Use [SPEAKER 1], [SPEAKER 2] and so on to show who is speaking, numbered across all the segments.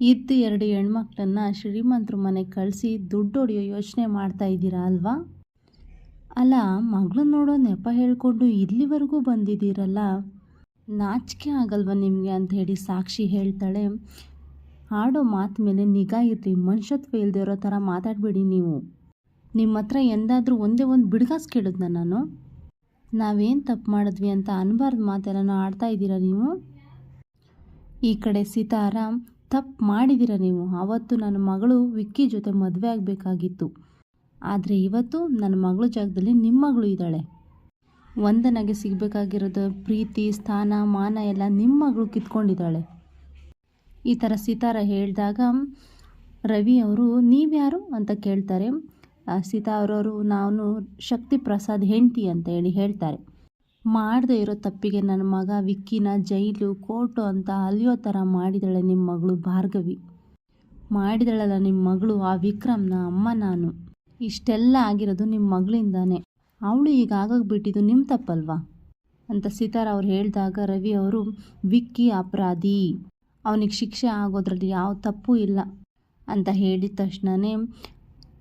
[SPEAKER 1] ಇದ್ದು ಎರಡು ಹೆಣ್ಮಕ್ಳನ್ನ ಶ್ರೀಮಂತರ ಮನೆಗೆ ಕಳಿಸಿ ದುಡ್ಡು ಹೊಡೆಯೋ ಯೋಚನೆ ಮಾಡ್ತಾ ಇದ್ದೀರಾ ಅಲ್ವಾ? ಅಲ್ಲ ಮಗಳನ್ನ ನೋಡೋ ನೆಪ ಹೇಳ್ಕೊಂಡು ಇಲ್ಲಿವರೆಗೂ ಬಂದಿದ್ದೀರಲ್ಲ? ನಾಚಿಕೆ ಆಗಲ್ವ ನಿಮಗೆ ಅಂತ ಹೇಳಿ ಸಾಕ್ಷಿ ಹೇಳ್ತಾಳೆ. ಆಡೋ ಮಾತು ಮೇಲೆ ನಿಗಾ ಇರಲಿ ಮನುಷ್ಯತ್ವ ಇಲ್ಲದೆ ಇರೋ ಥರ ಮಾತಾಡಬೇಡಿ ನೀವು. ನಿಮ್ಮ ಹತ್ರ ಎಂದಾದರೂ ಒಂದೇ ಒಂದು ಬಿಡ್ಗಾಸ್ ಕೇಳಿದ್ನ ನಾನು? ನಾವೇನು ತಪ್ಪು ಮಾಡಿದ್ವಿ ಅಂತ ಅನ್ಬಾರ್ದು ಮಾತೆಲ್ಲ ಆಡ್ತಾ ಇದ್ದೀರಾ ನೀವು? ಈ ಕಡೆ ಸಿತಾರಾಮ್ ತಪ್ಪು ಮಾಡಿದ್ದೀರ ನೀವು? ಆವತ್ತು ನನ್ನ ಮಗಳು ವಿಕ್ಕಿ ಜೊತೆ ಮದುವೆ ಆಗಬೇಕಾಗಿತ್ತು. ಆದರೆ ಇವತ್ತು ನನ್ನ ಮಗಳ ಜಾಗದಲ್ಲಿ ನಿಮ್ಮ ಮಗಳು ಇದ್ದಾಳೆ. ವಂದನಾಗೆ ಸಿಗಬೇಕಾಗಿರೋದು ಪ್ರೀತಿ, ಸ್ಥಾನ, ಮಾನ ಎಲ್ಲ ನಿಮ್ಮ ಮಗಳು ಕಿತ್ಕೊಂಡಿದ್ದಾಳೆ. ಈ ಥರ ಸಿತಾರ ಹೇಳಿದಾಗ ರವಿ ಅವರು ನೀವ್ಯಾರು ಅಂತ ಕೇಳ್ತಾರೆ. ಸೀತಾ ಅವರವರು ನಾನು ಶಕ್ತಿ ಪ್ರಸಾದ್ ಹೆಂಡತಿ ಅಂತ ಹೇಳಿ ಹೇಳ್ತಾರೆ. ಮಾಡದೇ ಇರೋ ತಪ್ಪಿಗೆ ನನ್ನ ಮಗ ವಿಕ್ಕಿನ ಜೈಲು, ಕೋರ್ಟು ಅಂತ ಅಲಿಯೋ ಥರ ಮಾಡಿದಳೆ ನಿಮ್ಮ ಮಗಳು ಭಾರ್ಗವಿ. ಮಾಡಿದಳಲ್ಲ ನಿಮ್ಮ ಮಗಳು ಆ ವಿಕ್ರಮ್ನ ಅಮ್ಮ ನಾನು. ಇಷ್ಟೆಲ್ಲ ಆಗಿರೋದು ನಿಮ್ಮ ಮಗಳಿಂದಾನೆ. ಅವಳು ಈಗ ಆಗೋಗ್ಬಿಟ್ಟಿದ್ದು ನಿಮ್ಮ ತಪ್ಪಲ್ವಾ? ಅಂತ ಸೀತಾರ ಅವ್ರು ಹೇಳಿದಾಗ ರವಿ ಅವರು, ವಿಕ್ಕಿ ಅಪರಾಧಿ. ಅವನಿಗೆ ಶಿಕ್ಷೆ ಆಗೋದ್ರಲ್ಲಿ ಯಾವ ತಪ್ಪು ಇಲ್ಲ. ಅಂತ ಹೇಳಿದ ತಕ್ಷಣವೇ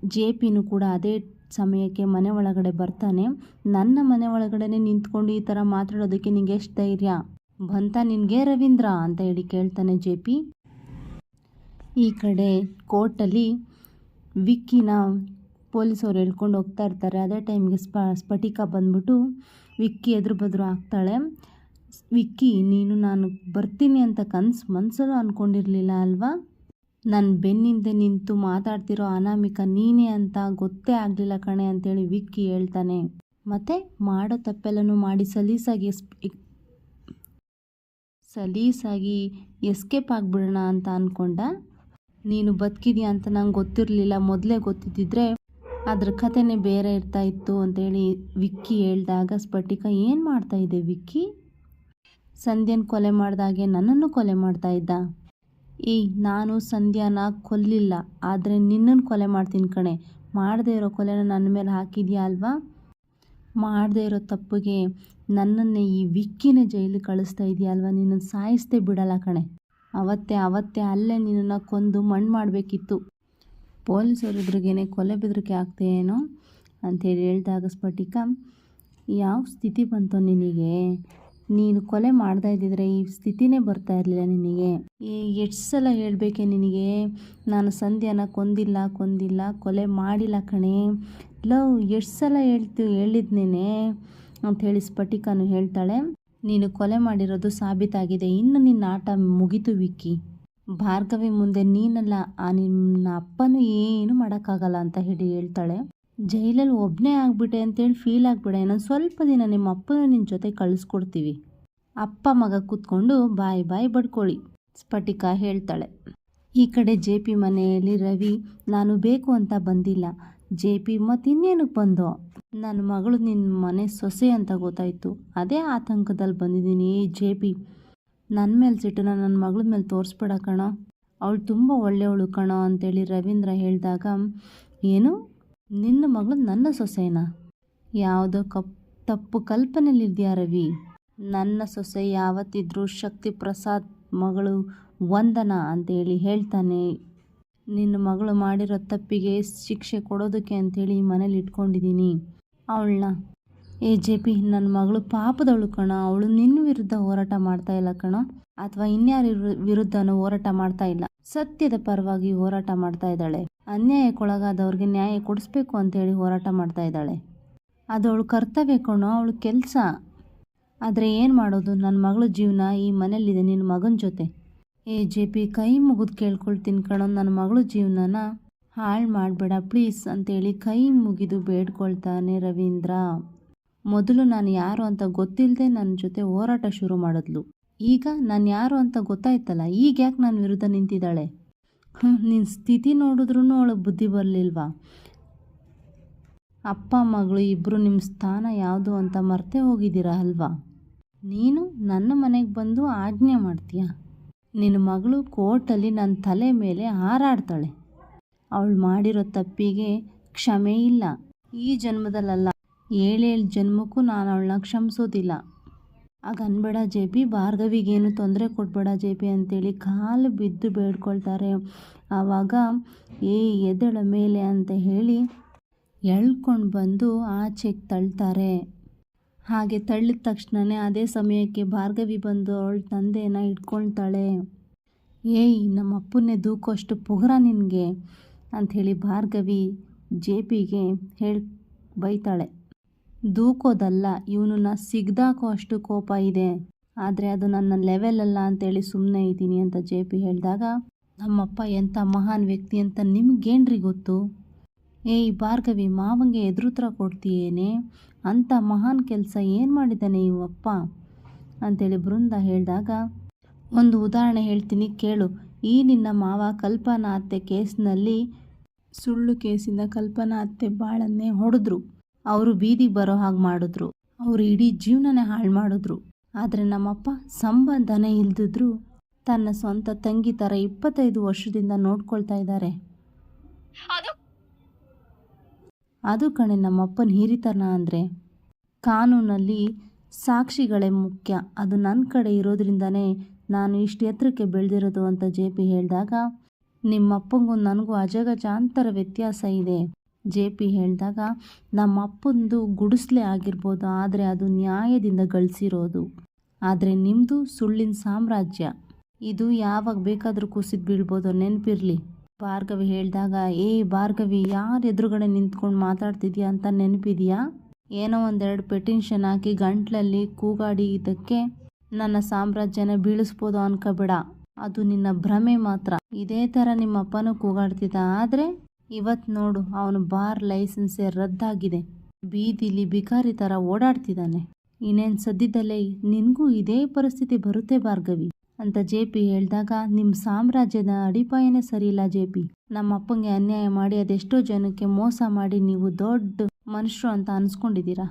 [SPEAKER 1] ಜೆ ಪಿನೂ ಕೂಡ ಅದೇ ಸಮಯಕ್ಕೆ ಮನೆ ಒಳಗಡೆ ಬರ್ತಾನೆ. ನನ್ನ ಮನೆ ಒಳಗಡೆನೆ ನಿಂತ್ಕೊಂಡು ಈ ಥರ ಮಾತಾಡೋದಕ್ಕೆ ನಿಂಗೆ ಎಷ್ಟು ಧೈರ್ಯ? ಬಂತ ನಿನಗೆ ರವೀಂದ್ರ ಅಂತ ಹೇಳಿ ಕೇಳ್ತಾನೆ ಜೆ ಪಿ. ಈ ಕಡೆ ಕೋರ್ಟಲ್ಲಿ ವಿಕ್ಕಿನ ಪೊಲೀಸವ್ರು ಹೇಳ್ಕೊಂಡು ಹೋಗ್ತಾ ಇರ್ತಾರೆ. ಅದೇ ಟೈಮ್ಗೆ ಸ್ಪ, ಸ್ಫಟಿಕ ಬಂದ್ಬಿಟ್ಟು ವಿಕ್ಕಿ ಎದುರು ಬದ್ರು ಆಗ್ತಾಳೆ. ವಿಕ್ಕಿ, ನೀನು ನಾನು ಬರ್ತೀನಿ ಅಂತ ಕನ್ಸು ಮನಸ್ಸಲ್ಲೂ ಅಂದ್ಕೊಂಡಿರಲಿಲ್ಲ ಅಲ್ವಾ? ನನ್ನ ಬೆನ್ನಿಂದೆ ನಿಂತು ಮಾತಾಡ್ತಿರೋ ಅನಾಮಿಕ ನೀನೇ ಅಂತ ಗೊತ್ತೇ ಆಗಲಿಲ್ಲ ಕಣೆ ಅಂತೇಳಿ ವಿಕ್ಕಿ ಹೇಳ್ತಾನೆ. ಮತ್ತೆ ಮಾಡೋ ತಪ್ಪೆಲ್ಲನೂ ಮಾಡಿ ಸಲೀಸಾಗಿ ಎಸ್ ಸಲೀಸಾಗಿ ಎಸ್ಕೇಪ್ ಆಗಿಬಿಡೋಣ ಅಂತ ಅಂದ್ಕೊಂಡ ನೀನು ಬದುಕಿದೀಯ ಅಂತ ನಂಗೆ ಗೊತ್ತಿರಲಿಲ್ಲ. ಮೊದಲೇ ಗೊತ್ತಿದ್ದಿದ್ರೆ ಅದ್ರ ಕಥೆನೇ ಬೇರೆ ಇರ್ತಾ ಇತ್ತು ಅಂತೇಳಿ ವಿಕ್ಕಿ ಹೇಳಿದಾಗ ಸ್ಫಟಿಕ ಏನು ಮಾಡ್ತಾ ಇದೆ ವಿಕ್ಕಿ? ಸಂಧ್ಯನ ಕೊಲೆ ಮಾಡಿದಾಗೆ ನನ್ನನ್ನು ಕೊಲೆ ಮಾಡ್ತಾ ಇದ್ದ? ಏಯ್ ನಾನು ಸಂಧ್ಯಾನ ಕೊಲ್ಲಿಲ್ಲ, ಆದರೆ ನಿನ್ನನ್ನು ಕೊಲೆ ಮಾಡ್ತೀನಿ ಕಣೆ. ಮಾಡದೇ ಇರೋ ಕೊಲೆನ ನನ್ನ ಮೇಲೆ ಹಾಕಿದ್ಯಾ ಅಲ್ವಾ? ಮಾಡದೇ ಇರೋ ತಪ್ಪಿಗೆ ನನ್ನನ್ನೇ ಈ ವಿಕ್ಕಿನ ಜೈಲಿಗೆ ಕಳಿಸ್ತಾ ಇದೆಯಾ ಅಲ್ವಾ? ನಿನ್ನನ್ನು ಸಾಯಿಸ್ದೆ ಬಿಡಲ್ಲ ಕಣೆ. ಅವತ್ತೇ ಅವತ್ತೇ ಅಲ್ಲೇ ನಿನ್ನನ್ನು ಕೊಂದು ಮಣ್ಣು ಮಾಡಬೇಕಿತ್ತು. ಪೊಲೀಸರು ಇದ್ರಿಗೇನೆ ಕೊಲೆ ಬೆದರಿಕೆ ಆಗ್ತೇನೋ ಅಂಥೇಳಿ ಹೇಳ್ದಾಗ ಸ್ಫಟಿಕ, ಯಾವ ಸ್ಥಿತಿ ಬಂತು ನಿನಗೆ? ನೀನು ಕೊಲೆ ಮಾಡ್ತಾ ಇದ್ದಿದ್ರೆ ಈ ಸ್ಥಿತಿನೇ ಬರ್ತಾ ಇರಲಿಲ್ಲ ನಿನಗೆ. ಈ ಎಷ್ಟು ಸಲ ಹೇಳಬೇಕೆ ನಿನಗೆ? ನಾನು ಸಂಧ್ಯಾನ ಕೊಂದಿಲ್ಲ ಕೊಂದಿಲ್ಲ, ಕೊಲೆ ಮಾಡಿಲ್ಲ ಕಣೆ. ಲವ್ ಎಷ್ಟು ಸಲ ಹೇಳ್ತು, ಹೇಳಿದ್ನೇನೆ? ಅಂಥೇಳಿ ಸ್ಫಟಿಕನು ಹೇಳ್ತಾಳೆ. ನೀನು ಕೊಲೆ ಮಾಡಿರೋದು ಸಾಬೀತಾಗಿದೆ. ಇನ್ನು ನಿನ್ನ ಆಟ ಮುಗಿತು ವಿಕ್ಕಿ. ಭಾರ್ಗವಿ ಮುಂದೆ ನೀನಲ್ಲ, ಆ ನಿನ್ನ ಅಪ್ಪನೂ ಏನು ಮಾಡೋಕ್ಕಾಗಲ್ಲ ಅಂತ ಹೇಳಿ ಹೇಳ್ತಾಳೆ. ಜೈಲಲ್ಲಿ ಒಬ್ಬನೇ ಆಗ್ಬಿಟ್ಟೆ ಅಂತೇಳಿ ಫೀಲ್ ಆಗ್ಬಿಡೆ. ಇನ್ನೊಂದು ಸ್ವಲ್ಪ ದಿನ ನಿಮ್ಮ ಅಪ್ಪನ ನಿನ್ನ ಜೊತೆ ಕಳಿಸ್ಕೊಡ್ತೀವಿ. ಅಪ್ಪ ಮಗ ಕೂತ್ಕೊಂಡು ಬಾಯ್ ಬಾಯ್ ಬಡ್ಕೊಳ್ಳಿ, ಸ್ಫಟಿಕ ಹೇಳ್ತಾಳೆ. ಈ ಕಡೆ ಜೆ ಪಿ ಮನೆಯಲ್ಲಿ ರವಿ, ನಾನು ಬೇಕು ಅಂತ ಬಂದಿಲ್ಲ. ಜೆ ಪಿ ಮತ್ತು ಇನ್ನೇನಕ್ಕೆ ಬಂದೋ? ನನ್ನ ಮಗಳು ನಿನ್ನ ಮನೆ ಸೊಸೆ ಅಂತ ಗೊತ್ತಾಯಿತು. ಅದೇ ಆತಂಕದಲ್ಲಿ ಬಂದಿದ್ದೀನಿ ಈ ಜೆ ಪಿ. ನನ್ನ ಮೇಲೆ ಸಿಟ್ಟನ್ನ ನನ್ನ ಮಗಳ ಮೇಲೆ ತೋರಿಸ್ಬೇಡ ಕಣೋ. ಅವಳು ತುಂಬ ಒಳ್ಳೆಯವಳು ಕಣೋ, ಅಂತೇಳಿ ರವೀಂದ್ರ ಹೇಳಿದಾಗ, ಏನು? ನಿನ್ನ ಮಗಳು ನನ್ನ ಸೊಸೆನಾ? ಯಾವುದೋ ಕಪ್, ತಪ್ಪು ಕಲ್ಪನೆಯಲ್ಲಿದ್ಯಾ ರವಿ? ನನ್ನ ಸೊಸೆ ಯಾವತ್ತಿದ್ರೂ ಶಕ್ತಿ ಪ್ರಸಾದ್ ಮಗಳು ವಂದನ ಅಂತೇಳಿ ಹೇಳ್ತಾನೆ. ನಿನ್ನ ಮಗಳು ಮಾಡಿರೋ ತಪ್ಪಿಗೆ ಶಿಕ್ಷೆ ಕೊಡೋದಕ್ಕೆ ಅಂತೇಳಿ ಮನೇಲಿ ಇಟ್ಕೊಂಡಿದ್ದೀನಿ ಅವಳನ್ನ, ಏ ಜೆ ಪಿ ನನ್ನ ಮಗಳು ಪಾಪದವಳು ಕಣ, ಅವಳು ನಿನ್ನ ವಿರುದ್ಧ ಹೋರಾಟ ಮಾಡ್ತಾ ಇಲ್ಲ ಕಣ. ಅಥವಾ ಇನ್ಯಾರ ವಿರುದ್ಧನೂ ಹೋರಾಟ ಮಾಡ್ತಾ ಇಲ್ಲ. ಸತ್ಯದ ಪರವಾಗಿ ಹೋರಾಟ ಮಾಡ್ತಾ ಇದ್ದಾಳೆ. ಅನ್ಯಾಯಕ್ಕೊಳಗಾದವ್ರಿಗೆ ನ್ಯಾಯ ಕೊಡಿಸ್ಬೇಕು ಅಂತೇಳಿ ಹೋರಾಟ ಮಾಡ್ತಾ ಇದ್ದಾಳೆ. ಅದು ಅವಳು ಕರ್ತವ್ಯ ಕಣೋ ಅವಳು ಕೆಲಸ. ಆದರೆ ಏನು ಮಾಡೋದು? ನನ್ನ ಮಗಳ ಜೀವನ ಈ ಮನೇಲಿದೆ ನಿನ್ನ ಮಗನ ಜೊತೆ. ಏ ಜೆ ಪಿ, ಕೈ ಮುಗಿದು ಕೇಳ್ಕೊಳ್ತೀನಿ ಕಣೋ ನನ್ನ ಮಗಳ ಜೀವನನ ಹಾಳು ಮಾಡಬೇಡ, ಪ್ಲೀಸ್ ಅಂತೇಳಿ ಕೈ ಮುಗಿದು ಬೇಡ್ಕೊಳ್ತಾನೆ ರವೀಂದ್ರ. ಮೊದಲು ನಾನು ಯಾರು ಅಂತ ಗೊತ್ತಿಲ್ಲದೆ ನನ್ನ ಜೊತೆ ಹೋರಾಟ ಶುರು ಮಾಡಿದ್ಲು. ಈಗ ನಾನು ಯಾರು ಅಂತ ಗೊತ್ತಾಯ್ತಲ್ಲ, ಈಗ ಯಾಕೆ ನನ್ನ ವಿರುದ್ಧ ನಿಂತಿದ್ದಾಳೆ? ಹ್ಞೂ ನಿನ್ನ ಸ್ಥಿತಿ ನೋಡಿದ್ರೂ ಅವಳಿಗೆ ಬುದ್ಧಿ ಬರಲಿಲ್ವಾ? ಅಪ್ಪ, ಮಗಳು ಇಬ್ಬರು ನಿಮ್ಮ ಸ್ಥಾನ ಯಾವುದು ಅಂತ ಮರ್ತೇ ಹೋಗಿದ್ದೀರಾ ಅಲ್ವಾ? ನೀನು ನನ್ನ ಮನೆಗೆ ಬಂದು ಆಜ್ಞೆ ಮಾಡ್ತೀಯ? ನಿನ್ನ ಮಗಳು ಕೋರ್ಟಲ್ಲಿ ನನ್ನ ತಲೆ ಮೇಲೆ ಹಾರಾಡ್ತಾಳೆ. ಅವಳು ಮಾಡಿರೋ ತಪ್ಪಿಗೆ ಕ್ಷಮೆ ಇಲ್ಲ. ಈ ಜನ್ಮದಲ್ಲಲ್ಲ, ಏಳೇಳು ಜನ್ಮಕ್ಕೂ ನಾನು ಅವಳನ್ನ ಕ್ಷಮಿಸೋದಿಲ್ಲ. ಆಗ ಅನ್ಬೇಡ ಜೆ ಪಿ ಭಾರ್ಗವಿಗೇನು ತೊಂದರೆ ಕೊಡಬೇಡ ಜೆ ಪಿ ಅಂತೇಳಿ ಕಾಲು ಬಿದ್ದು ಬೇಡ್ಕೊಳ್ತಾರೆ. ಆವಾಗ, ಏ ಎದಳ ಮೇಲೆ ಅಂತ ಹೇಳಿ ಎಳ್ಕೊಂಡು ಬಂದು ಆಚೆಗೆ ತಳ್ತಾರೆ. ಹಾಗೆ ತಳ್ಳಿದ ತಕ್ಷಣವೇ ಅದೇ ಸಮಯಕ್ಕೆ ಭಾರ್ಗವಿ ಬಂದು ಅವಳ ತಂದೆನ ಇಟ್ಕೊಳ್ತಾಳೆ ಏಯ್ ನಮ್ಮ ಅಪ್ಪನೇ ದೂಕೋಷ್ಟು ಪುಗರ ನಿನಗೆ ಅಂಥೇಳಿ ಭಾರ್ಗವಿ ಜೆ ಪಿಗೆ ಹೇಳಿ ಬೈತಾಳೆ. ದೂಕೋದಲ್ಲ ಇವನನ್ನ ಸಿಗ್ದಾಕೋ ಅಷ್ಟು ಕೋಪ ಇದೆ. ಆದರೆ ಅದು ನನ್ನ ಲೆವೆಲ್ ಅಲ್ಲ ಅಂತೇಳಿ ಸುಮ್ಮನೆ ಇದ್ದೀನಿ ಅಂತ ಜೆ ಪಿ ಹೇಳಿದಾಗ, ನಮ್ಮಪ್ಪ ಎಂಥ ಮಹಾನ್ ವ್ಯಕ್ತಿ ಅಂತ ನಿಮ್ಗೇನ್ರಿ ಗೊತ್ತು? ಏಯ್ ಭಾರ್ಗವಿ, ಮಾವಂಗೆ ಎದುರುತ್ರ ಕೊಡ್ತೀಯೇನೆ? ಅಂಥ ಮಹಾನ್ ಕೆಲಸ ಏನು ಮಾಡಿದ್ದಾನೆ ಇವಪ್ಪ ಅಂತೇಳಿ ಬೃಂದ ಹೇಳಿದಾಗ, ಒಂದು ಉದಾಹರಣೆ ಹೇಳ್ತೀನಿ ಕೇಳು. ಈ ನಿನ್ನ ಮಾವ ಕಲ್ಪನಾ ಅತ್ತೆ ಕೇಸ್ನಲ್ಲಿ, ಸುಳ್ಳು ಕೇಸಿಂದ ಕಲ್ಪನಾ ಅತ್ತೆ ಬಾಳನ್ನೇ ಹೊಡೆದ್ರು. ಅವರು ಬೀದಿಗೆ ಬರೋ ಹಾಗೆ ಮಾಡಿದ್ರು. ಅವರು ಇಡೀ ಜೀವನನೇ ಹಾಳು ಮಾಡಿದ್ರು. ಆದರೆ ನಮ್ಮಪ್ಪ ಸಂಬಂಧನೇ ಇಲ್ದಿದ್ರು ತನ್ನ ಸ್ವಂತ ತಂಗಿ ಥರ ಇಪ್ಪತ್ತೈದು ವರ್ಷದಿಂದ ನೋಡ್ಕೊಳ್ತಾ ಇದ್ದಾರೆ. ಅದು ಕಣೆ ನಮ್ಮಪ್ಪನ ಹಿರಿತನ ಅಂದರೆ ಕಾನೂನಲ್ಲಿ ಸಾಕ್ಷಿಗಳೇ ಮುಖ್ಯ. ಅದು ನನ್ನ ಕಡೆ ಇರೋದ್ರಿಂದನೇ ನಾನು ಇಷ್ಟು ಎತ್ತರಕ್ಕೆ ಬೆಳೆದಿರೋದು ಅಂತ ಜೆ ಪಿ ಹೇಳಿದಾಗ ನಿಮ್ಮಪ್ಪಂಗೂ ನನಗೂ ಅಜಗಜಾಂತರ ವ್ಯತ್ಯಾಸ ಇದೆ. ಜೆ ಪಿ ಹೇಳಿದಾಗ ನಮ್ಮ ಅಪ್ಪಂದು ಗುಡಿಸ್ಲೆ ಆಗಿರ್ಬೋದು, ಆದರೆ ಅದು ನ್ಯಾಯದಿಂದ ಗಳಿಸಿರೋದು. ಆದರೆ ನಿಮ್ಮದು ಸುಳ್ಳಿನ ಸಾಮ್ರಾಜ್ಯ. ಇದು ಯಾವಾಗ ಬೇಕಾದರೂ ಕುಸಿದು ಬೀಳ್ಬೋದು, ನೆನಪಿರಲಿ. ಭಾರ್ಗವಿ ಹೇಳಿದಾಗ, ಏ ಭಾರ್ಗವಿ, ಯಾರು ಎದುರುಗಡೆ ನಿಂತ್ಕೊಂಡು ಮಾತಾಡ್ತಿದ್ಯಾ ಅಂತ ನೆನಪಿದೆಯಾ? ಏನೋ ಒಂದೆರಡು ಪೆಟಿನ್ಷನ್ ಹಾಕಿ ಗಂಟ್ಲಲ್ಲಿ ಕೂಗಾಡಿ ಇದಕ್ಕೆ ನನ್ನ ಸಾಮ್ರಾಜ್ಯನ ಬೀಳಿಸ್ಬೋದು ಅನ್ಕೋಬೇಡ. ಅದು ನಿನ್ನ ಭ್ರಮೆ ಮಾತ್ರ. ಇದೇ ಥರ ನಿಮ್ಮ ಅಪ್ಪನೂ ಕೂಗಾಡ್ತಿದ್ದ, ಆದರೆ ಇವತ್ತು ನೋಡು, ಅವನು ಬಾರ್ ಲೈಸೆನ್ಸೇ ರದ್ದಾಗಿದೆ. ಬೀದಿಲಿ ಬಿಕಾರಿ ಥರ ಓಡಾಡ್ತಿದ್ದಾನೆ ಇನ್ನೇನು ಸದ್ಯದಲ್ಲೇ ನಿನಗೂ ಇದೇ ಪರಿಸ್ಥಿತಿ ಬರುತ್ತೆ ಭಾರ್ಗವಿ, ಅಂತ ಜೆ ಪಿ ಹೇಳಿದಾಗ ನಿಮ್ಮ ಸಾಮ್ರಾಜ್ಯದ ಅಡಿಪಾಯನೇ ಸರಿಯಿಲ್ಲ ಜೆ ಪಿ. ನಮ್ಮ ಅಪ್ಪಂಗೆ ಅನ್ಯಾಯ ಮಾಡಿ ಅದೆಷ್ಟೋ ಜನಕ್ಕೆ ಮೋಸ ಮಾಡಿ ನೀವು ದೊಡ್ಡ ಮನುಷ್ಯರು ಅಂತ ಅನ್ಸ್ಕೊಂಡಿದ್ದೀರಾ?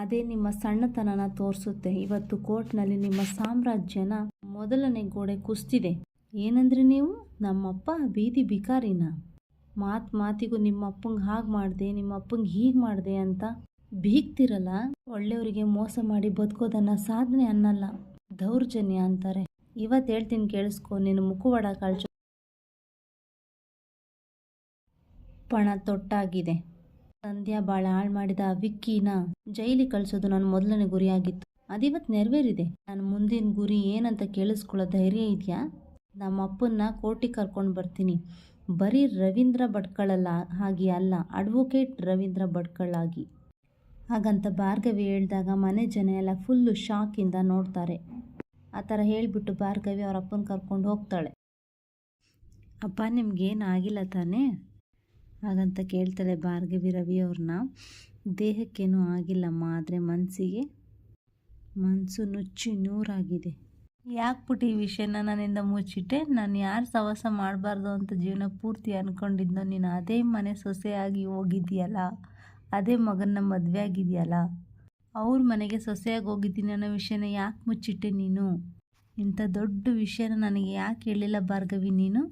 [SPEAKER 1] ಅದೇ ನಿಮ್ಮ ಸಣ್ಣತನನ ತೋರಿಸುತ್ತೆ. ಇವತ್ತು ಕೋರ್ಟ್ನಲ್ಲಿ ನಿಮ್ಮ ಸಾಮ್ರಾಜ್ಯನ ಮೊದಲನೇ ಗೋಡೆ ಕುಸ್ತಿದೆ. ಏನಂದ್ರೆ ನೀವು? ನಮ್ಮಪ್ಪ ಬೀದಿ ಬಿಕಾರಿನ ಮಾತು ಮಾತಿಗೂ ನಿಮ್ಮ ಅಪ್ಪಂಗೆ ಹಾಗೆ ಮಾಡಿದೆ, ನಿಮ್ಮ ಅಪ್ಪಂಗೆ ಹೀಗೆ ಮಾಡಿದೆ ಅಂತ ಬೀಗ್ತಿರಲ್ಲ ಒಳ್ಳೆಯವರಿಗೆ ಮೋಸ ಮಾಡಿ ಬದುಕೋದನ್ನ ಸಾಧನೆ ಅನ್ನಲ್ಲ. ದೌರ್ಜನ್ಯ ಅಂತಾರೆ. ಇವತ್ತು ಹೇಳ್ತೀನಿ ಕೇಳಿಸ್ಕೊ ನಿನ್ನ ಮುಖವಾಡ ಕಳ್ಚ. ಪಣ ತೊಟ್ಟಾಗಿದೆ. ಸಂಧ್ಯಾ ಬಾಳ ಹಾಳು ಮಾಡಿದ ವಿಕ್ಕಿನ ಜೈಲಿ ಕಳಿಸೋದು ನನ್ನ ಮೊದಲನೇ ಗುರಿಯಾಗಿತ್ತು. ಅದಿವತ್ತು ನೆರವೇರಿದೆ. ನನ್ನ ಮುಂದಿನ ಗುರಿ ಏನಂತ ಕೇಳಿಸ್ಕೊಳ್ಳೋ ಧೈರ್ಯ ಇದೆಯಾ? ನಮ್ಮ ಅಪ್ಪನ್ನ ಕೋರ್ಟಿಗೆ ಕರ್ಕೊಂಡು ಬರ್ತೀನಿ. ಬರೀ ರವೀಂದ್ರ ಭಟ್ಕಳಲ್ಲ, ಹಾಗೆ ಅಲ್ಲ ಅಡ್ವೊಕೇಟ್ ರವೀಂದ್ರ ಭಟ್ಕಳಾಗಿ. ಹಾಗಂತ ಭಾರ್ಗವಿ ಹೇಳಿದಾಗ ಮನೆ ಜನ ಎಲ್ಲ ಫುಲ್ಲು ಶಾಕಿಂದ ನೋಡ್ತಾರೆ. ಆ ಥರ ಹೇಳಿಬಿಟ್ಟು ಭಾರ್ಗವಿ ಅವ್ರ ಅಪ್ಪನ ಕರ್ಕೊಂಡು ಹೋಗ್ತಾಳೆ. ಅಪ್ಪ ನಿಮ್ಗೇನು ಆಗಿಲ್ಲ ತಾನೇ? ಹಾಗಂತ ಕೇಳ್ತಾಳೆ ಭಾರ್ಗವಿ ರವಿ ಅವ್ರನ್ನ ದೇಹಕ್ಕೇನೂ ಆಗಿಲ್ಲಮ್ಮ ಆದರೆ ಮನಸ್ಸಿಗೆ ಮನಸ್ಸು ನುಚ್ಚಿ ನೂರಾಗಿದೆ. ಯಾಕೆ ಪುಟ್ಟಿ ಈ ವಿಷಯನ ನನ್ನಿಂದ ಮುಚ್ಚಿಟ್ಟೆ? ನಾನು ಯಾರು ಸವಾಸ ಮಾಡಬಾರ್ದು ಅಂತ ಜೀವನ ಪೂರ್ತಿ ಅಂದ್ಕೊಂಡಿದ್ನೋ ನೀನು ಅದೇ ಮನೆ ಸೊಸೆಯಾಗಿ ಹೋಗಿದ್ದೀಯಲ್ಲ? ಅದೇ ಮಗನ ಮದುವೆ ಆಗಿದೆಯಲ್ಲ ಅವ್ರ ಮನೆಗೆ ಸೊಸೆಯಾಗಿ ಹೋಗಿದ್ದೀನಿ ಅನ್ನೋ ವಿಷಯನ ಯಾಕೆ ಮುಚ್ಚಿಟ್ಟೆ ನೀನು? ಇಂಥ ದೊಡ್ಡ ವಿಷಯನ ನನಗೆ ಯಾಕೆ ಹೇಳಿಲ್ಲ ಭಾರ್ಗವಿ ನೀನು?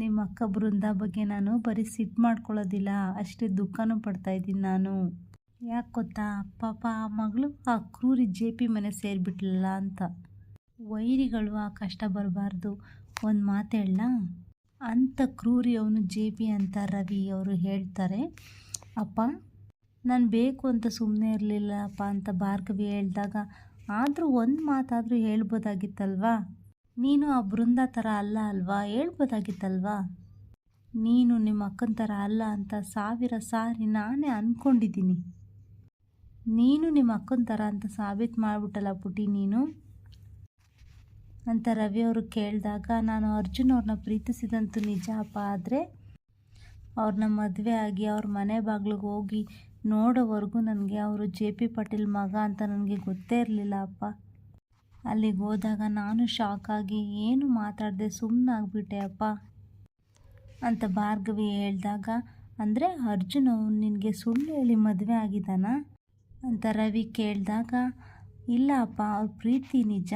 [SPEAKER 1] ನಿಮ್ಮ ಅಕ್ಕ ಬೃಂದ ಬಗ್ಗೆ ನಾನು ಬರೀ ಸಿಟ್ಟು ಮಾಡ್ಕೊಳ್ಳೋದಿಲ್ಲ, ಅಷ್ಟೇ ದುಃಖನೂ ಪಡ್ತಾಯಿದ್ದೀನಿ ನಾನು. ಯಾಕೆ ಗೊತ್ತಾ? ಪಾಪ ಆ ಮಗಳು ಆ ಕ್ರೂರಿ ಜೆ ಪಿ ಮನೆ ಸೇರಿಬಿಟ್ಲಲ್ಲ ಅಂತ. ವೈರಿಗಳು ಆ ಕಷ್ಟ ಬರಬಾರ್ದು. ಒಂದು ಮಾತು ಹೇಳ ಅಂಥ ಕ್ರೂರಿ ಅವನು ಜೆ ಪಿ ಅಂತ ರವಿ ಅವರು ಹೇಳ್ತಾರೆ. ಅಪ್ಪ, ನಾನು ಬೇಕು ಅಂತ ಸುಮ್ಮನೆ ಇರಲಿಲ್ಲಪ್ಪ ಅಂತ ಭಾರ್ಗವಿ ಹೇಳಿದಾಗ, ಆದರೂ ಒಂದು ಮಾತಾದರೂ ಹೇಳ್ಬೋದಾಗಿತ್ತಲ್ವಾ? ನೀನು ಆ ಬೃಂದ ಥರ ಅಲ್ಲ ಅಲ್ವಾ? ಹೇಳ್ಬೋದಾಗಿತ್ತಲ್ವಾ? ನೀನು ನಿಮ್ಮ ಅಕ್ಕನ ಥರ ಅಲ್ಲ ಅಂತ ಸಾವಿರ ಸಾರಿ ನಾನೇ ಅಂದ್ಕೊಂಡಿದ್ದೀನಿ ನೀನು ನಿಮ್ಮ ಅಕ್ಕನ ಥರ ಅಂತ ಸಾಬೀತು ಮಾಡಿಬಿಟ್ಟಲ್ಲ ಪುಟಿ ನೀನು? ಅಂತ ರವಿ ಅವರು ಕೇಳಿದಾಗ, ನಾನು ಅರ್ಜುನ್ ಅವ್ರನ್ನ ಪ್ರೀತಿಸಿದಂತೂ ನಿಜ ಅಪ್ಪ, ಆದರೆ ಅವ್ರನ್ನ ಮದುವೆ ಆಗಿ ಅವ್ರ ಮನೆ ಬಾಗಿಲಿಗೆ ಹೋಗಿ ನೋಡೋವರೆಗೂ ನನಗೆ ಅವರು ಜೆ ಪಿ ಪಾಟೀಲ್ ಮಗ ಅಂತ ನನಗೆ ಗೊತ್ತೇ ಇರಲಿಲ್ಲ ಅಪ್ಪ. ಅಲ್ಲಿಗೆ ಹೋದಾಗ ನಾನು ಆಗಿ ಏನು ಮಾತಾಡದೆ ಸುಮ್ಮನಾಗ್ಬಿಟ್ಟೆ ಅಪ್ಪ. ಅಂತ ಭಾರ್ಗವಿ ಹೇಳಿದಾಗ, ಅಂದರೆ ಅರ್ಜುನ್ ಅವನು ನಿನಗೆ ಸುಳ್ಳು ಹೇಳಿ ಮದುವೆ ಆಗಿದ್ದಾನ? ಅಂತ ರವಿ ಕೇಳಿದಾಗ ಇಲ್ಲ ಅಪ್ಪ ಅವ್ರ ಪ್ರೀತಿ ನಿಜ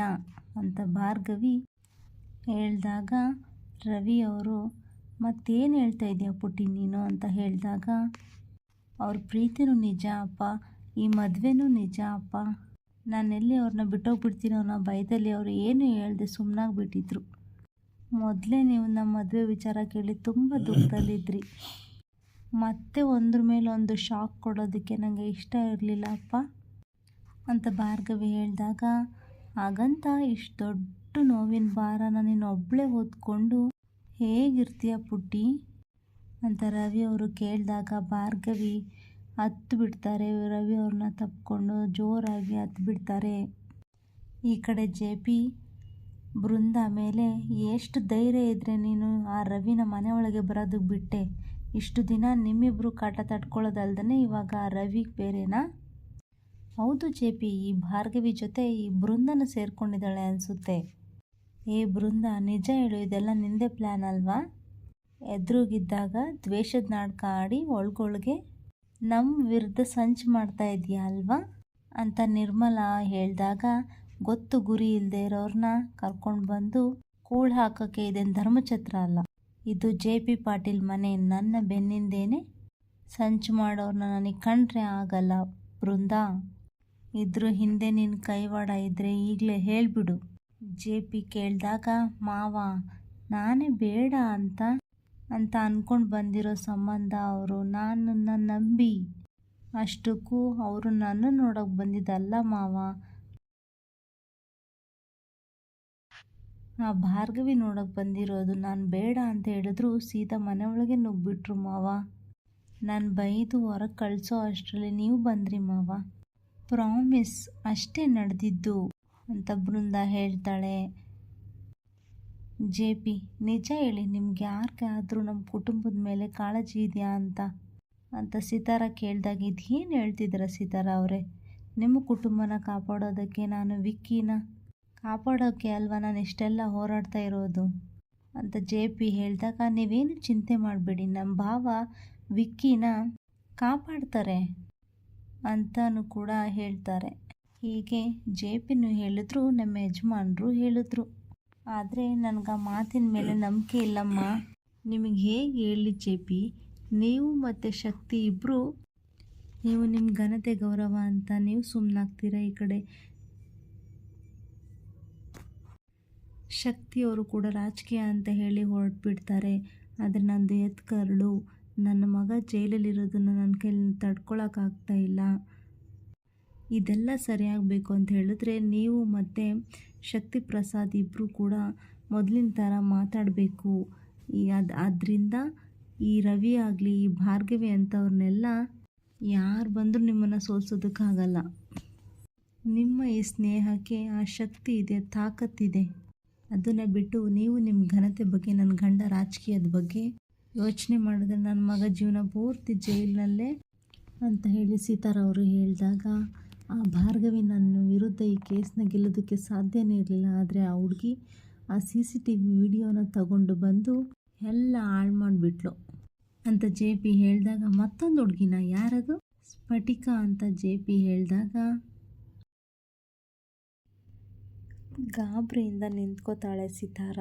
[SPEAKER 1] ಅಂತ ಭಾರ್ಗವಿ ಹೇಳಿದಾಗ ರವಿ ಅವರು, ಮತ್ತೇನು ಹೇಳ್ತಾ ಇದೆಯಾ ಪುಟ್ಟಿ ನೀನು? ಅಂತ ಹೇಳಿದಾಗ, ಅವ್ರ ಪ್ರೀತಿನೂ ನಿಜ ಅಪ್ಪ, ಈ ಮದುವೆನೂ ನಿಜ ಅಪ್ಪ. ನಾನೆಲ್ಲಿ ಅವ್ರನ್ನ ಬಿಟ್ಟೋಗ್ಬಿಡ್ತೀನೋ ಅನ್ನೋ ಭಯದಲ್ಲಿ ಅವರು ಏನು ಹೇಳ್ದೆ ಸುಮ್ಮನಾಗ್ಬಿಟ್ಟಿದ್ರು ಮೊದಲೇ ನೀವು ನಮ್ಮ ಮದುವೆ ವಿಚಾರ ಕೇಳಿ ತುಂಬ ದುಃಖದಲ್ಲಿದ್ರಿ. ಮತ್ತೆ ಒಂದ್ರ ಮೇಲೆ ಒಂದು ಶಾಕ್ ಕೊಡೋದಕ್ಕೆ ನನಗೆ ಇಷ್ಟ ಇರಲಿಲ್ಲ ಅಪ್ಪ. ಅಂತ ಭಾರ್ಗವಿ ಹೇಳಿದಾಗ, ಹಾಗಂತ ಇಷ್ಟು ದೊಡ್ಡ ನೋವಿನ ಭಾರನ ನೀನು ಒಬ್ಬಳೇ ಹೊತ್ಕೊಂಡು ಹೇಗಿರ್ತೀಯ ಪುಟ್ಟಿ? ಅಂತ ರವಿ ಅವರು ಕೇಳಿದಾಗ ಭಾರ್ಗವಿ ಹತ್ತು ಬಿಡ್ತಾರೆ, ರವಿ ಅವ್ರನ್ನ ತಪ್ಪಿಕೊಂಡು ಜೋರಾಗಿ ಹತ್ತು ಬಿಡ್ತಾರೆ. ಈ ಕಡೆ ಜೆ ಪಿ ಬೃಂದ ಮೇಲೆ, ಎಷ್ಟು ಧೈರ್ಯ ಇದ್ದರೆ ನೀನು ಆ ರವಿನ ಮನೆ ಒಳಗೆ ಬರೋದಕ್ಕೆ ಬಿಟ್ಟೆ? ಇಷ್ಟು ದಿನ ನಿಮ್ಮಿಬ್ಬರು ಕಾಟ ತಡ್ಕೊಳ್ಳೋದಲ್ದೇ ಇವಾಗ ರವಿ ಬೇರೆನಾ? ಹೌದು ಜೆ ಪಿ, ಈ ಭಾರ್ಗವಿ ಜೊತೆ ಈ ಬೃಂದನ ಸೇರಿಕೊಂಡಿದ್ದಾಳೆ ಅನಿಸುತ್ತೆ. ಏ ಬೃಂದ, ನಿಜ ಹೇಳು, ಇದೆಲ್ಲ ನಿಂದೆ ಪ್ಲ್ಯಾನ್ ಅಲ್ವಾ? ಎದುರುಗಿದ್ದಾಗ ದ್ವೇಷದ ನಾಟಕ ಆಡಿ ಒಳಗೊಳಗೆ ನಮ್ಮ ವಿರುದ್ಧ ಸಂಚು ಮಾಡ್ತಾ ಇದೆಯಾ ಅಲ್ವಾ? ಅಂತ ನಿರ್ಮಲಾ ಹೇಳಿದಾಗ, ಗೊತ್ತು ಗುರಿ ಇಲ್ಲದೆ ಇರೋರನ್ನ ಕರ್ಕೊಂಡು ಬಂದು ಕೂಳು ಹಾಕೋಕ್ಕೆ ಇದೇನು ಧರ್ಮಛತ್ರ ಅಲ್ಲ. ಇದು ಜೆ ಪಿ ಪಾಟೀಲ್ ಮನೆ, ನನ್ನ ಬೆನ್ನಿಂದೇನೆ ಸಂಚು ಮಾಡೋರನ್ನ ನನಗೆ ಕಂಡ್ರೆ ಆಗಲ್ಲ ಬೃಂದ. ಇದ್ರ ಹಿಂದೆ ನಿನ್ನ ಕೈವಾಡ ಇದ್ದರೆ ಈಗಲೇ ಹೇಳಿಬಿಡು. ಜೆ ಪಿ ಕೇಳಿದಾಗ, ಮಾವ, ನಾನೇ ಬೇಡ ಅಂತ ಅಂತ ಅಂದ್ಕೊಂಡು ಬಂದಿರೋ ಸಂಬಂಧ ಅವರು ನನ್ನ ನಂಬಿ. ಅಷ್ಟಕ್ಕೂ ಅವರು ನಾನು ನೋಡೋಕೆ ಬಂದಿದ್ದಲ್ಲ, ಮಾವ. ಆ ಭಾರ್ಗವಿ ನೋಡೋಕೆ ಬಂದಿರೋದು ನಾನು ಬೇಡ ಅಂತ ಹೇಳಿದ್ರು ಸೀದಾ ಮನೆ ಒಳಗೆ ನುಗ್ಗಿಬಿಟ್ರು ಮಾವ. ನಾನು ಬೈದು ಹೊರಗೆ ಕಳಿಸೋ ಅಷ್ಟರಲ್ಲಿ ನೀವು ಬಂದ್ರಿ, ಮಾವ. ಪ್ರಾಮಿಸ್ ಅಷ್ಟೇ ನಡೆದಿದ್ದು ಅಂತ ಬೃಂದ ಹೇಳ್ತಾಳೆ. ಜೆ ಪಿ, ನಿಜ ಹೇಳಿ, ನಿಮ್ಗೆ ಯಾರಿಗಾದರೂ ನಮ್ಮ ಕುಟುಂಬದ ಮೇಲೆ ಕಾಳಜಿ ಇದೆಯಾ ಅಂತ? ಅಂತ ಸಿತಾರ ಕೇಳಿದಾಗ, ಇದೇನು ಹೇಳ್ತಿದ್ದೀರ ಸಿತಾರ ಅವರೇ? ನಿಮ್ಮ ಕುಟುಂಬನ ಕಾಪಾಡೋದಕ್ಕೆ ನಾನು ವಿಕ್ಕಿನ? ಕಾಪಾಡೋಕ್ಕೆ ಅಲ್ವಾ ನಾನು ಇಷ್ಟೆಲ್ಲ ಹೋರಾಡ್ತಾ ಇರೋದು? ಅಂತ ಜೆ ಪಿ ಹೇಳಿದಾಗ, ನೀವೇನು ಚಿಂತೆ ಮಾಡಬೇಡಿ ನಮ್ಮ ಭಾವ ವಿಕ್ಕಿನ ಕಾಪಾಡ್ತಾರೆ. ಅಂತಲೂ ಕೂಡ ಹೇಳ್ತಾರೆ. ಹೀಗೆ ಜೆ ಪಿನು ಹೇಳಿದ್ರು, ನಮ್ಮ ಯಜಮಾನರು ಹೇಳಿದ್ರು. ಆದರೆ ನನಗೆ ಆ ಮಾತಿನ ಮೇಲೆ ನಂಬಿಕೆ ಇಲ್ಲಮ್ಮ. ನಿಮಗೆ ಹೇಗೆ ಹೇಳಿ ಜೆ ಪಿ ನೀವು ಮತ್ತು ಶಕ್ತಿ ಇಬ್ಬರು ನೀವು ನಿಮ್ಮ ಘನತೆ ಗೌರವ ಅಂತ ನೀವು ಸುಮ್ಮನಾಗ್ತೀರಾ ಈ ಕಡೆ? ಶಕ್ತಿಯವರು ಕೂಡ ರಾಜಕೀಯ ಅಂತ ಹೇಳಿ ಹೊರಟ್ಬಿಡ್ತಾರೆ. ಆದರೆ ನಂದು ಎತ್ಕರಳು. ನನ್ನ ಮಗ ಜೈಲಲ್ಲಿರೋದನ್ನು ನನ್ನ ಕೈಲಿ ತಡ್ಕೊಳಕ್ಕಾಗ್ತಾ ಇಲ್ಲ. ಇದೆಲ್ಲ ಸರಿಯಾಗಬೇಕು ಅಂತ ಹೇಳಿದ್ರೆ ನೀವು ಮತ್ತು ಶಕ್ತಿ ಪ್ರಸಾದ್ ಇಬ್ಬರು ಕೂಡ ಮೊದಲಿನ ಥರ ಮಾತಾಡಬೇಕು. ಈ ಅದು ಆದ್ದರಿಂದ ಈ ರವಿ ಆಗಲಿ, ಈ ಭಾರ್ಗವಿ ಅಂಥವ್ರನ್ನೆಲ್ಲ ಯಾರು ಬಂದರೂ ನಿಮ್ಮನ್ನು ಸೋಲ್ಸೋದಕ್ಕಾಗಲ್ಲ. ನಿಮ್ಮ ಈ ಸ್ನೇಹಕ್ಕೆ ಆ ಶಕ್ತಿ ಇದೆ ತಾಕತ್ತಿದೆ ಅದನ್ನು ಬಿಟ್ಟು ನೀವು ನಿಮ್ಮ ಘನತೆ ಬಗ್ಗೆ ನನ್ನ ಗಂಡ ರಾಜಕೀಯದ ಬಗ್ಗೆ ಯೋಚನೆ ಮಾಡಿದ್ರೆ ನನ್ನ ಮಗ ಜೀವನ ಪೂರ್ತಿ ಜೈಲಿನಲ್ಲೇ ಅಂತ ಹೇಳಿ ಸೀತಾರ ಅವರು ಹೇಳಿದಾಗ, ಆ ಭಾರ್ಗವಿ ನನ್ನ ವಿರುದ್ಧ ಈ ಕೇಸ್ನ ಗೆಲ್ಲೋದಕ್ಕೆ ಸಾಧ್ಯನೇ ಇರಲಿಲ್ಲ. ಆದರೆ ಆ ಹುಡುಗಿ ಆ ಸಿ ಸಿ ಟಿ ವಿ ವಿಡಿಯೋನ ತಗೊಂಡು ಬಂದು ಎಲ್ಲ ಹಾಳು ಮಾಡಿಬಿಟ್ಲು ಅಂತ ಜೆ ಪಿ ಹೇಳಿದಾಗ, ಮತ್ತೊಂದು ಹುಡುಗಿನ, ಯಾರದು? ಸ್ಫಟಿಕ ಅಂತ ಜೆ ಪಿ ಹೇಳಿದಾಗ, ಗಾಬರಿಯಿಂದ ನಿಂತ್ಕೋತಾಳೆ ಸಿತಾರ.